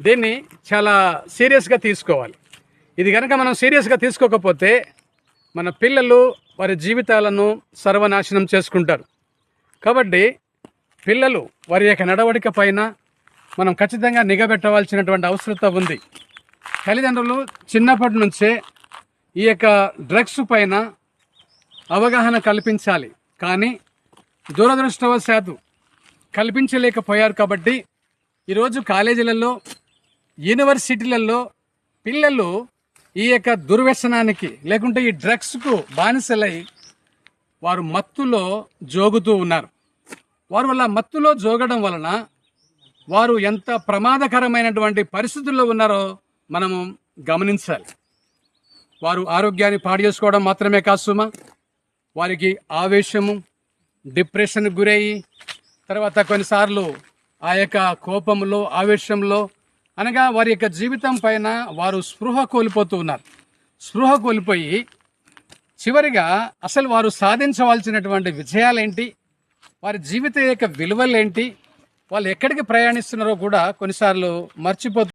దీన్ని చాలా సీరియస్గా తీసుకోవాలి. ఇది కనుక మనం సీరియస్గా తీసుకోకపోతే మన పిల్లలు వారి జీవితాలను సర్వనాశనం చేసుకుంటారు. కాబట్టి పిల్లలు వారి యొక్క నడవడిక పైన మనం ఖచ్చితంగా నిఘబెట్టవలసినటువంటి అవసరత ఉంది. తల్లిదండ్రులు చిన్నప్పటి నుంచే ఈ యొక్క డ్రగ్స్ పైన అవగాహన కల్పించాలి. కానీ దురదృష్టవశాత్తు కల్పించలేకపోయారు కాబట్టి ఈరోజు కాలేజీలలో యూనివర్సిటీలలో పిల్లలు ఈ యొక్క దుర్వ్యసనానికి లేకుంటే ఈ డ్రగ్స్కు బానిసలై వారు మత్తులో జోగుతూ ఉన్నారు. వారు వల్ల మత్తులో జోగడం వలన వారు ఎంత ప్రమాదకరమైనటువంటి పరిస్థితుల్లో ఉన్నారో మనము గమనించాలి. వారు ఆరోగ్యాన్ని పాడు చేసుకోవడం మాత్రమే కాసుమా వారికి ఆవేశము డిప్రెషన్కి గురయ్యి తర్వాత కొన్నిసార్లు ఆ యొక్క కోపంలో ఆవేశంలో అనగా వారి యొక్క జీవితం పైన వారు స్పృహ కోల్పోతూ ఉన్నారు. స్పృహ కోల్పోయి చివరిగా అసలు వారు సాధించవలసినటువంటి విజయాలేంటి? వారి జీవిత యొక్క విలువలేంటి? వాళ్ళు ఎక్కడికి ప్రయాణిస్తున్నారో కూడా కొన్నిసార్లు మర్చిపోతూ